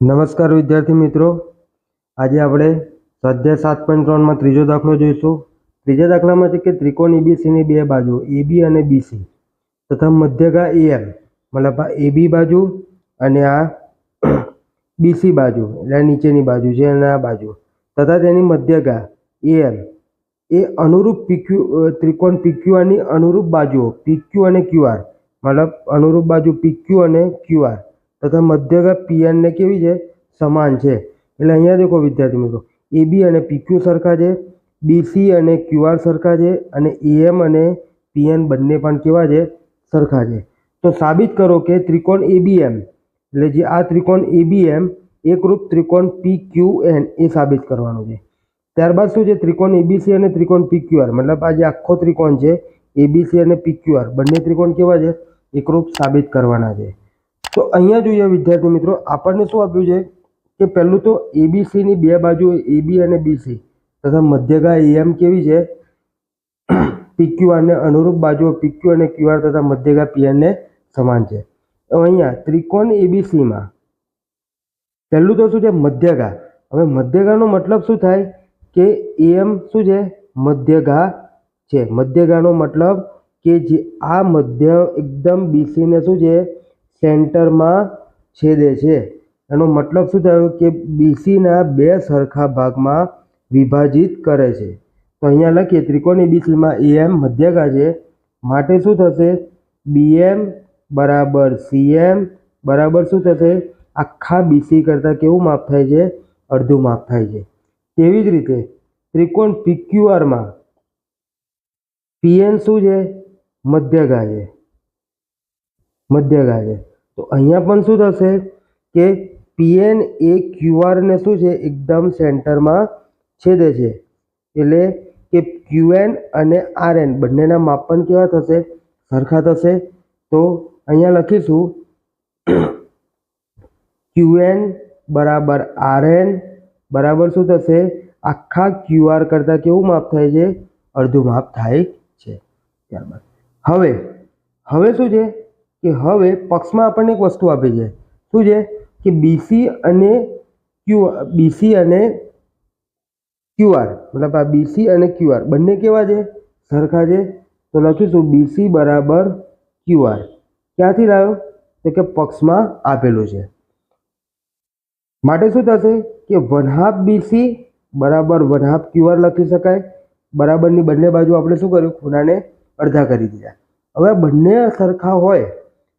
નમસ્કાર વિદ્યાર્થી મિત્રો. આજે આપણે સ્વાધ્યાય સાત પોઈન્ટ ત્રણમાં ત્રીજો દાખલો જોઈશું. ત્રીજા દાખલામાં છે કે ત્રિકોણ એબીસીની બે બાજુ એબી અને બીસી તથા મધ્યગા એએમ મતલબ આ એબી બાજુ અને આ બીસી બાજુ, એટલે નીચેની બાજુ છે અને આ બાજુ. તથા તેની મધ્યગા એએમ એ અનુરૂપ પીક્યુ ત્રિકોણ પીક્યુઆરની અનુરૂપ બાજુઓ પીક્યુ અને ક્યુઆર મતલબ અનુરૂપ બાજુ પીક્યુ અને ક્યુઆર તથા મધ્યગા પીએનને કેવી છે? સમાન છે. એટલે અહીંયા દેખો વિદ્યાર્થી મિત્રો એબી અને પીક્યુ સરખા છે બીસી અને ક્યુઆર સરખા છે, અને એએમ અને પીએન બંને પણ કેવા છે? સરખા છે. તો સાબિત કરો કે ત્રિકોણ એબીએમ એટલે જે આ ત્રિકોણ એબીએમ એકરૂપ ત્રિકોણ પી ક્યુ એન એ સાબિત કરવાનું છે. ત્યારબાદ શું છે? ત્રિકોણ એબીસી અને ત્રિકોણ પીક્યુઆર મતલબ આ જે આખો ત્રિકોણ છે એબીસી અને પીક્યુઆર બંને ત્રિકોણ કેવા છે? એકરૂપ સાબિત કરવાના છે. તો અહીંયા જોઈએ વિદ્યાર્થી મિત્રો, આપણને શું આપ્યું છે કે પહેલું તો એબીસીની બે બાજુ એબી અને બીસી તથા મધ્યગા એમ કેવી છે? પીક્યુઆરને અનુરૂપ બાજુઓ પીક્યુ અને ક્યુઆર તથા મધ્યગા પીઆરને સમાન છે. અહીંયા ત્રિકોણ એબીસીમાં પહેલું તો શું છે? મધ્યગા. હવે મધ્યગાનો મતલબ શું થાય? કે એમ શું છે? મધ્યગા છે. મધ્યગાનો મતલબ કે જે આ મધ્ય એકદમ બીસીને શું છે? સેન્ટરમાં છેદે છે. એનો મતલબ શું થયો કે બીસીના બે સરખા ભાગમાં વિભાજિત કરે છે. તો અહીંયા લખીએ ત્રિકોણ એબીસીમાં એએમ મધ્યગા છે માટે શું થશે? બીએમ બરાબર સીએમ બરાબર શું થશે? આખા બીસી કરતાં કેવું માપ થાય છે? અડધું માપ થાય છે. તેવી જ રીતે ત્રિકોણ પીક્યુઆરમાં પીએન શું છે? મધ્યગા છે મધ્યગા છે તો અહીંયા પણ શું થશે કે પીએન એ ક્યુઆરને શું છે? એકદમ સેન્ટરમાં છેદે છે. એટલે કે ક્યુએન અને આરએન બંનેના માપ પણ કેવા થશે? સરખા થશે. તો અહીંયા લખીશું ક્યુએન બરાબર આરએન બરાબર શું થશે? આખા ક્યુઆર કરતાં કેવું માપ થાય છે? અડધું માપ થાય છે. ત્યારબાદ. હવે હવે શું છે? કે હવે પક્ષમાં આપણને એક વસ્તુ આપી છે. શું છે? કે બીસી અને ક્યુ બીસી અને ક્યુઆર મતલબ આ બીસી અને ક્યુઆર બંને કેવા છે? સરખા છે. તો લખીશું બીસી બરાબર ક્યુઆર ક્યાંથી લાવ્યો? તો કે પક્ષમાં આપેલું છે. માટે શું થશે? કે વન હાફ બીસી બરાબર વન હાફ ક્યુઆર લખી શકાય. બરાબરની બંને બાજુ આપણે શું કર્યું? ખૂણાને અડધા કરી દીધા. હવે બંને સરખા હોય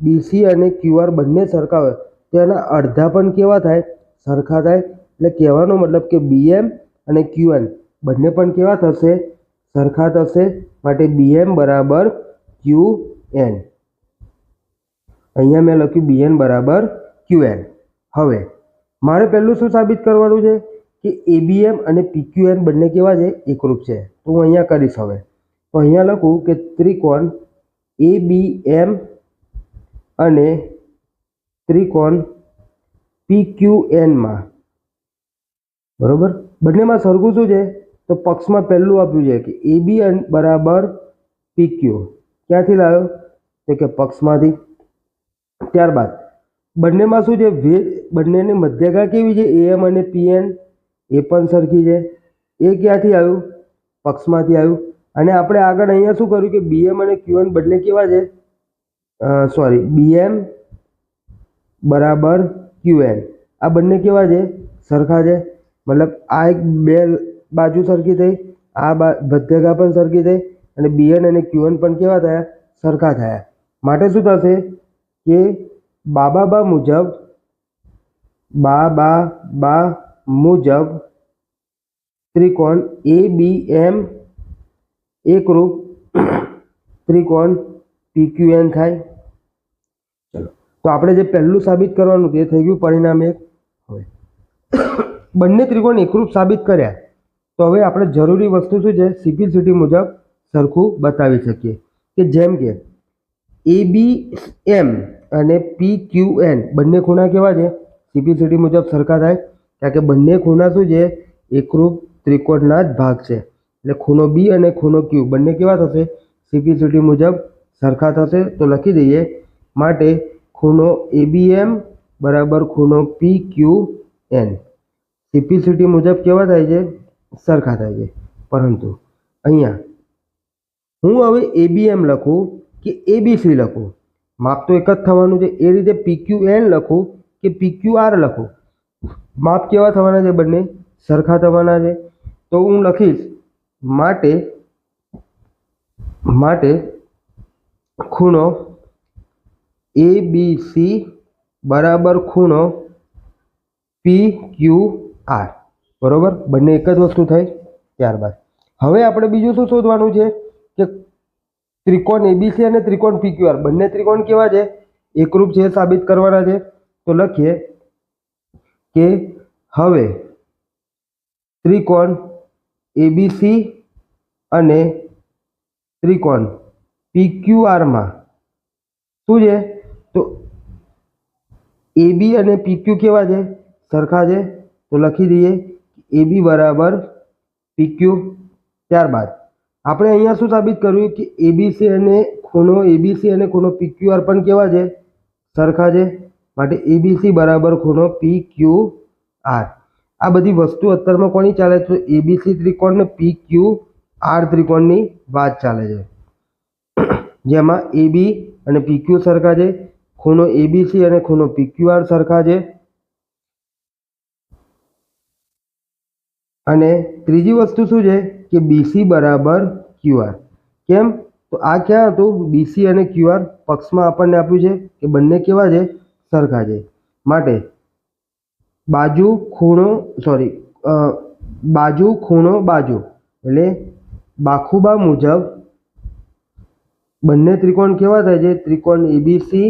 બીસી અને ક્યુઆર બંને સરખા હોય. તો એના અડધા પણ કેવા થાય? સરખા થાય. એટલે કહેવાનો મતલબ કે બીએમ અને ક્યુએન બંને પણ કેવા થશે? સરખા થશે. માટે બીએમ બરાબર ક્યુ એન અહીંયા મેં લખ્યું બીએન બરાબર ક્યુએન હવે, મારે પહેલું શું સાબિત કરવાનું છે? કે એબીએમ અને પીક્યુએન બંને કેવા છે? એકરૂપ છે. તો હું અહીંયા કરીશ હવે. તો અહીંયા લખું કે ત્રિકોણ એબીએમ અને ત્રિકોણ પીક્યુએનમાં બરોબર? બંનેમાં સરખું શું છે? તો પક્ષમાં પહેલું આપ્યું છે કે એબી બરાબર પીક્યુ ક્યાંથી લાવ્યો? તો કે પક્ષમાંથી. ત્યારબાદ, બંનેમાં શું છે? વે, બંનેની મધ્યગા કેવી છે? એએમ અને પીએન એ પણ સરખી છે. એ ક્યાંથી આવ્યું? પક્ષમાંથી આવ્યું. અને આપણે આગળ અહીંયા શું કર્યું કે બીએમ અને ક્યુએન બંને કેવા છે? સોરી બીએમ બરાબર ક્યુએન આ બંને કેવા છે? સરખા છે? મતલબ આ એક બે બાજુ સરખી થઈ, આ બા મધ્યગા પણ સરખી થઈ અને બીએન અને ક્યુએન પણ કેવા થયા? સરખા થયા. માટે શું થશે કે બાબા બા મુજબ બા બા બા મુજબ ત્રિકોણ એ બી એમ એકરૂપ ત્રિકોણ પીક્યુએન થાય. ચલો તો આપણે જે પહેલું સાબિત કરવાનું તે થઈ ગયું પરિણામ એક. હવે બંને ત્રિકોણ એકરૂપ સાબિત કર્યા. તો હવે આપણે જરૂરી વસ્તુ શું છે? સિમ્પ્લિસિટી મુજબ સરખું બતાવી શકીએ. કે જેમ કે એ બી એમ અને પી ક્યુ એન બંને ખૂણા કેવા છે? સિમ્પ્લિસિટી મુજબ સરખા થાય. કારણ કે બંને ખૂણા શું છે? એકરૂપ ત્રિકોણના જ ભાગ છે. એટલે ખૂણો બી અને ખૂણો ક્યુ બંને કેવા થશે? સિમ્પ્લિસિટી મુજબ સરખા થશે. તો લખી દઈએ. માટે ખૂણો એબીએમ બરાબર ખૂણો પી ક્યુ એન સિમ્પ્લિસિટી મુજબ કેવા થાય છે? સરખા થાય છે. પરંતુ અહીંયા હું હવે એબીએમ લખું કે એબીસી લખું? માપ તો એક જ થવાનું છે. એ રીતે પીક્યુ એન લખું કે પીક્યુ આર લખું? માપ કેવા થવાના છે બંને? સરખા થવાના છે. તો હું લખીશ માટે માટે ખૂણો એ બી સી બરાબર ખૂણો પી ક્યુ આર. બરાબર? બંને એક જ વસ્તુ થઈ ત્યારબાદ. હવે આપણે બીજું શું શોધવાનું છે કે ત્રિકોણ એબીસી અને ત્રિકોણ પીક્યુઆર બંને ત્રિકોણ કેવા છે? એકરૂપ છે સાબિત કરવાના છે. તો લખીએ કે હવે ત્રિકોણ એબીસી અને ત્રિકોણ પીક્યુઆરમાં શું છે? તો એબી અને પીક્યુ કેવા છે? સરખા છે? તો લખી દઈએ એબી બરાબર પીક્યુ ત્યારબાદ. આપણે અહીંયા શું સાબિત કર્યું કે એબીસી અને ખૂણો એબીસી અને ખૂણો પીક્યુઆર પણ કેવા છે? સરખા છે? માટે એબીસી બરાબર ખૂણો પી ક્યુ આર આ બધી વસ્તુ અત્યારમાં કોની ચાલે છે? એબીસી ત્રિકોણ ને પી ક્યુ આર ત્રિકોણની વાત ચાલે છે. જેમાં એબી અને પીક્યુ સરખા છે. ખૂણો એબીસી અને ખૂણો પીક્યુઆર સરખા છે. અને ત્રીજી વસ્તુ શું છે કે બીસી બરાબર ક્યુઆર કેમ? તો આ ક્યાં હતું? બીસી અને ક્યુઆર પક્ષમાં આપણને આપ્યું છે કે બંને કેવા છે? સરખા છે. માટે બાજુ ખૂણો સોરી બાજુ ખૂણો બાજુ એટલે બાખુબા મુજબ બંને ત્રિકોણ કેવા થાય છે? ત્રિકોણ એબીસી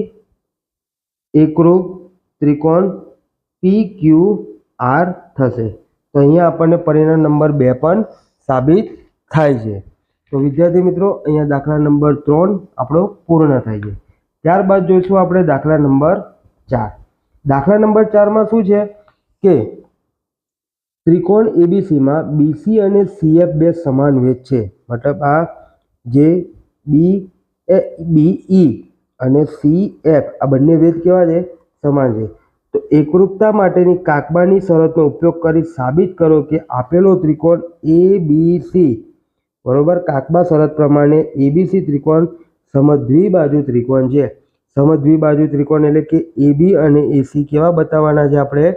એકરૂપ ત્રિકોણ પી ક્યુ આર થશે. તો અહીંયા આપણને પરિણામ નંબર બે પણ સાબિત થાય છે. તો વિદ્યાર્થી મિત્રો, અહીંયા દાખલા નંબર ત્રણ આપણો પૂર્ણ થાય છે. ત્યારબાદ જોઈશું આપણે દાખલા નંબર ચાર. દાખલા નંબર ચારમાં શું છે? કે ત્રિકોણ એબીસીમાં બીસી અને સીએફ બે સમાન વેધ છે. મતલબ આ જે બી એ બીઈ અને સી એફ, આ બંને વેદ કેવા છે? સમાન છે. તો એકરૂપતા માટેની કાકબાની શરતનો ઉપયોગ કરી સાબિત કરો કે આપેલો ત્રિકોણ એ, બી, સી. બરોબર? કાકબા શરત પ્રમાણે એબીસી ત્રિકોણ સમદ્વિબાજુ ત્રિકોણ છે. સમદ્વિબાજુ ત્રિકોણ એટલે કે એબી અને એસી કેવા બતાવવાના છે આપણે?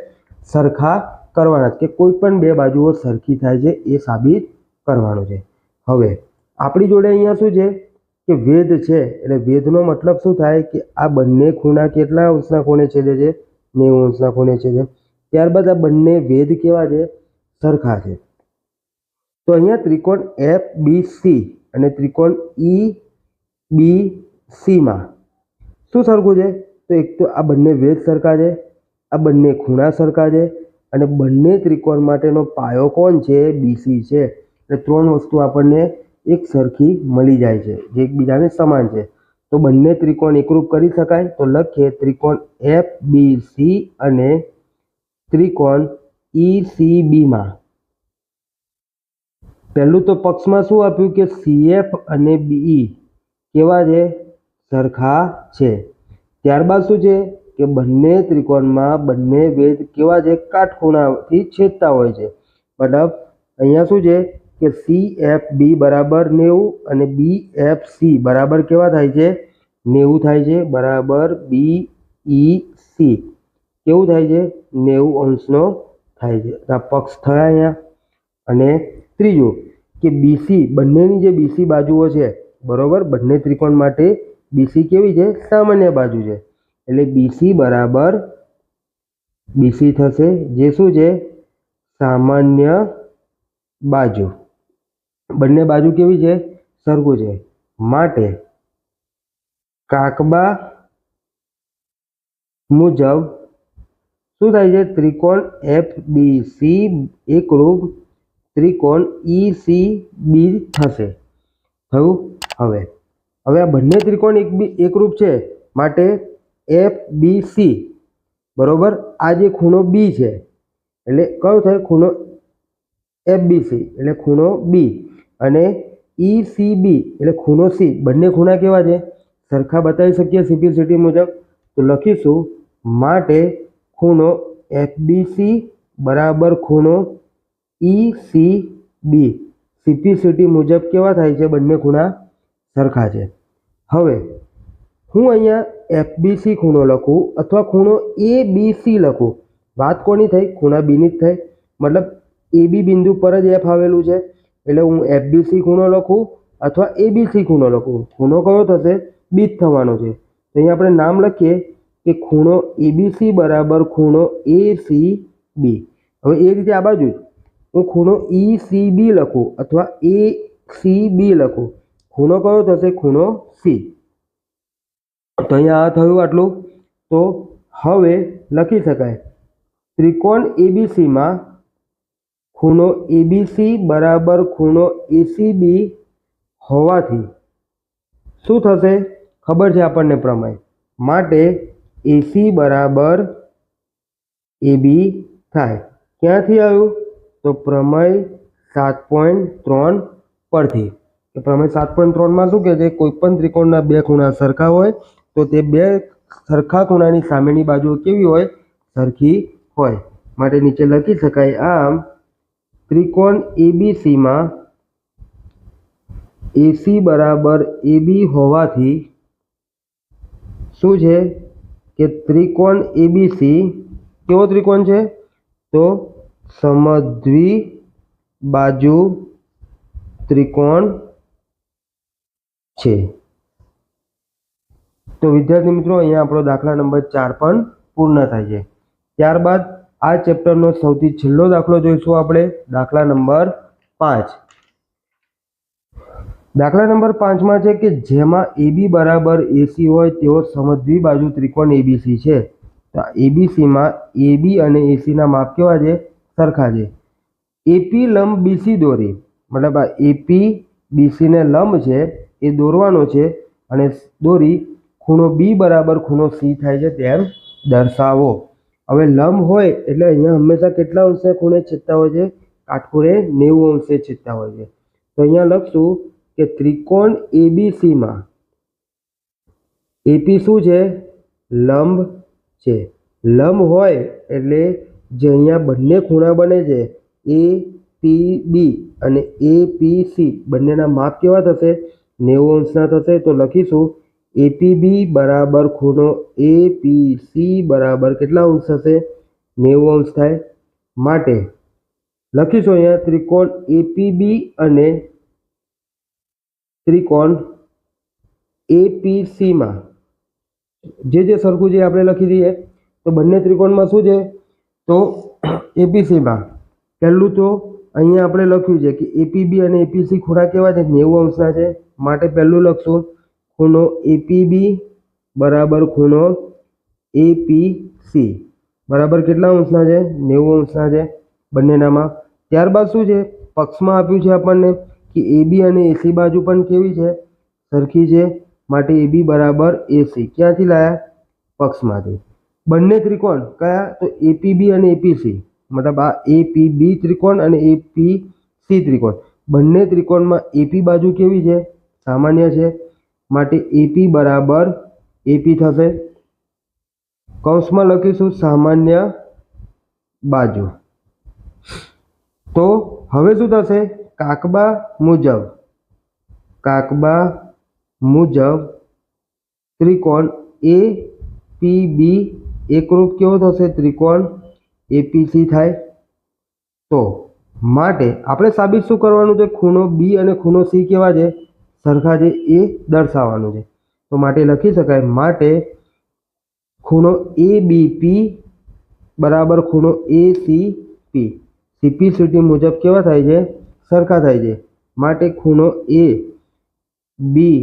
સરખા કરવાના કે કોઈ પણ બે બાજુઓ સરખી થાય છે એ સાબિત કરવાનું છે. હવે, આપણી જોડે અહીંયા શું છે? કે વેદ છે? એટલે વેદનો મતલબ શું થાય કે આ બંને ખૂણા કેટલા અંશના ખૂણે છેદે છે? નેવું અંશના ખૂણે છેદે ત્યારબાદ આ બંને વેદ કેવા છે? સરખા છે. તો અહીંયા ત્રિકોણ એફ બી સી અને ત્રિકોણ ઈ બી સીમાં શું સરખું છે? તો એક તો આ બંને વેદ સરખા છે, આ બંને ખૂણા સરખા છે અને બંને ત્રિકોણ માટેનો પાયો કોણ છે? બીસી છે. એટલે ત્રણ વસ્તુ આપણને એક સરખી મળી જાય છે, જે એકબીજાને સમાન છે. તો બંને ત્રિકોણ એકરૂપ કરી શકાય, તો લખીએ ત્રિકોણ એફ બી સી અને ત્રિકોણ ઈ સી બીમાં પહેલું તો પક્ષમાં શું આપ્યું કે સીએફ અને બીઈ કેવા છે? સરખા છે. ત્યારબાદ શું છે કે બંને ત્રિકોણમાં બંને વેદ કેવા છે? કાટખૂણાથી છેદતા હોય છે. મતલબ, અહીંયા શું છે? કે સી એફ બી બરાબર નેવું અને બી એફ સી બરાબર કેવા થાય છે? નેવું થાય છે. બરાબર બી ઈ સી કેવું થાય છે? નેવું અંશનો થાય છે. આ પક્ષ થયા અહીંયા. અને ત્રીજું કે બીસી બંનેની જે બીસી બાજુઓ છે, બરાબર? બંને ત્રિકોણ માટે બીસી કેવી છે? સામાન્ય બાજુ છે. એટલે બીસી બરાબર બીસી થશે. જે શું છે? સામાન્ય બાજુ. બંને બાજુ કેવી છે? સરખું છે. માટે કાકબા મુજબ શું થાય છે? ત્રિકોણ એફ બી સી એકરૂપ ત્રિકોણ ઈ સી બી થશે. થયું? હવે. હવે આ બંને ત્રિકોણ એક બી એકરૂપ છે. માટે એફ બી સી બરોબર? આ જે ખૂણો બી છે. એટલે કયો થાય? ખૂણો એફ બી સી એટલે ખૂણો બી અને ઈ સી બી એટલે ખૂણો સી બંને ખૂણા કેવા છે? સરખા બતાવી શકીએ સિમ્પ્લિસિટી મુજબ? તો લખીશું, માટે ખૂણો એફબીસી બરાબર ખૂણો ઈ બી સીપીસીટી મુજબ કેવા થાય છે? બંને ખૂણા સરખા છે. હવે, હું અહીંયા એફબીસી ખૂણો લખું અથવા ખૂણો એ બી સી લખું? વાત કોની થઈ? ખૂણા બીની જ થઈ. મતલબ એ બી બિંદુ પર જ એફ આવેલું છે. એટલે હું એફબીસી ખૂણો લખું અથવા એબીસી ખૂણો લખું. ખૂણો કયો થશે? બી થવાનો છે. તો અહીંયા આપણે નામ લખીએ કે ખૂણો એબીસી બરાબર ખૂણો એ સી બી હવે એ રીતે આ બાજુ હું ખૂણો ઈ સી બી લખું અથવા એ સી બી લખું. ખૂણો કયો થશે? ખૂણો સી તો અહીંયા આ થયું આટલું. તો હવે લખી શકાય. ત્રિકોણ એબીસીમાં ખૂણો એબીસી બરાબર ખૂણો એસીબી હોવાથી શું થશે? ખબર છે આપણને પ્રમેય માટે એસી બરાબર એબી થાય. ક્યાંથી આવ્યું? તો પ્રમેય સાત પોઈન્ટ ત્રણ પરથી. કે પ્રમેય સાત પોઈન્ટ ત્રણમાં શું કહે છે? કોઈ પણ ત્રિકોણના બે ખૂણા સરખા હોય, તો તે બે સરખા ખૂણાની સામેની બાજુ કેવી હોય? સરખી હોય. માટે નીચે લખી શકાય આમ ત્રિકોણ એબીસીમાં એસી બરાબર એબી હોવાથી શું છે કે ત્રિકોણ એબીસી કેવો ત્રિકોણ છે? તો સમદ્વિ બાજુ ત્રિકોણ છે. તો વિદ્યાર્થી મિત્રો, અહીંયા આપણો દાખલા નંબર ચાર પણ પૂર્ણ થાય છે. ત્યારબાદ આ ચેપ્ટરનો સૌથી છેલ્લો દાખલો જોઈશું આપણે. દાખલા નંબર પાંચ. દાખલા નંબર પાંચમાં છે કે જેમાં એબી બરાબર એસી હોય તેવો સમજવી બાજુ ત્રિકોણ એબીસી છે. તો એબીસીમાં એબી અને એસીના માપ કેવા છે? સરખા છે. એપી લંબ બીસી દોરી. મતલબ આ એપી બીસીને લંબ છે, એ દોરવાનો છે અને દોરી ખૂણો બી બરાબર ખૂણો સી થાય છે તેમ દર્શાવો. હવે લંબ હોય એટલે અહીંયા હંમેશા કેટલા અંશે ખૂણે છેદતા હોય છે? કાટખૂણે નેવું અંશે છેદતા હોય છે. તો અહીંયા લખશું કે ત્રિકોણ એબીસીમાં એપી શું છે? લંબ છે. લંબ હોય એટલે જે અહીંયા બંને ખૂણા બને છે એ પી બી અને એ પી સી બંનેના માપ કેવા થશે? નેવું અંશના થશે. તો લખીશું એપીબી બરાબર ખૂણો એ પી સી બરાબર કેટલા અંશ થશે? નેવું અંશ થાય. માટે લખીશું અહીંયા ત્રિકોણ એપીબી અને ત્રિકોણ એપીસીમાં જે જે સરખું છે આપણે લખી દઈએ, તો બંને ત્રિકોણમાં શું છે? તો એપીસીમાં પહેલું તો અહીંયા આપણે લખ્યું છે કે એપીબી અને એપીસી ખૂણા કેવા છે? નેવું અંશના છે. માટે પહેલું લખશું ખૂણો એપીબી બરાબર ખૂણો એપીસી બરાબર કેટલા અંશના છે? નેવું અંશના છે બંનેનામાં. ત્યારબાદ શું છે? પક્ષમાં આપ્યું છે આપણને કે એબી અને એસી બાજુ પણ કેવી છે? સરખી છે. માટે એબી બરાબર એસી ક્યાંથી લાયા? પક્ષમાંથી. બંને ત્રિકોણ કયા? તો એપીબી અને એપીસી મતલબ આ એપીબી ત્રિકોણ અને એપીસી ત્રિકોણ. બંને ત્રિકોણમાં એપી બાજુ કેવી છે? સામાન્ય છે. માટે એપી બરાબર એપી થશે. કૌંસમાં લખીશું સામાન્ય બાજુ. તો હવે શું થશે? કાકબા મુજબ કાકબા મુજબ ત્રિકોણ એ પી બી એકરૂપ કેવો થશે? ત્રિકોણ એપીસી થાય. તો માટે આપણે સાબિત શું કરવાનું છે? ખૂણો બી અને ખૂણો સી કેવા છે? સરખા છે એ દર્શાવવાનું છે. તો માટે લખી શકાય માટે ખૂણો એ બી પી બરાબર ખૂણો A C P C P C T મુજબ કેવા થાય છે? સરખા થાય છે. માટે ખૂણો એ બી